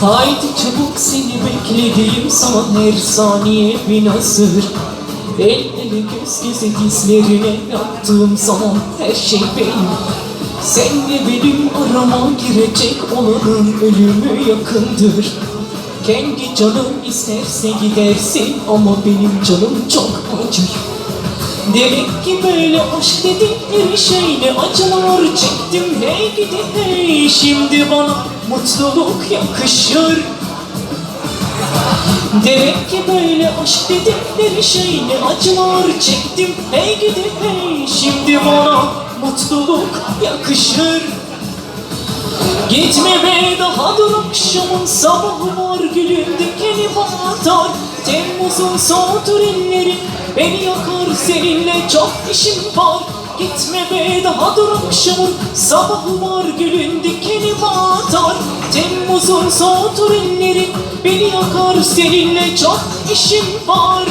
Haydi çabuk seni beklediğim zaman her saniye bin hazır. El ele göz göze dizlerine yattığım zaman her şey benim Sen de benim arama girecek olanın ölümü yakındır. Kendi canım isterse gidersin ama benim canım çok acır. Demek ki böyle aşk dedikleri şeyle acılar çektim. Hey gidi hey Şimdi bana mutluluk yakışır. Demek ki böyle aşk dedikleri şeyle acılar çektim. Hey gidi hey Şimdi bana mutluluk yakışır. Gitme be daha dur akşamın sabahı var gülüm dikeni batar. Temmuz'un soğutur elleri beni yakar seninle çok işim var. Gitme be daha dur akşamın sabahı var gülün dikeni batar Temmuz'un soğutur elleri beni yakar seninle. Çok işim var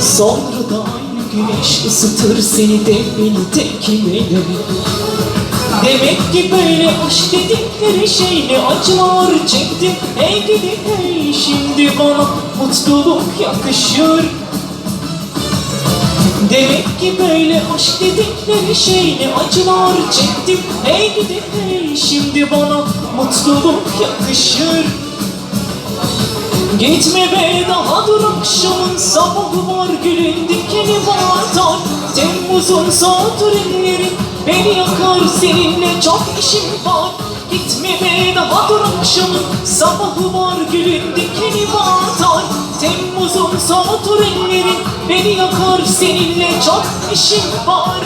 Sonra da aynı güneş ısıtır seni de beni de kimileri Demek ki böyle aşk dedikleri şeyle acılar çektim Hey gidi hey şimdi bana mutluluk yakışır Demek ki böyle aşk dedikleri şeyle acılar çektim Hey gidi hey şimdi bana mutluluk yakışır Gitme be daha dur akşamın sabahı var gülün dikeni batar Temmuz'un soğutur elleri beni yakar seninle çok işim var. Gitme be daha dur akşamın sabahı var gülün dikeni batar. Temmuz'un soğutur elleri. Beni yakar seninle çok işim var.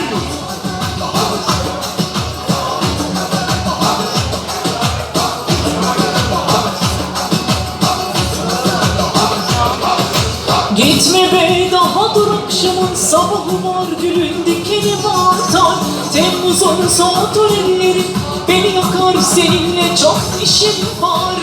Gitme be daha dur akşamın sabahı var gülün dikeni batar Temmuz'un soğutur elleri beni yakar seninle çok işim var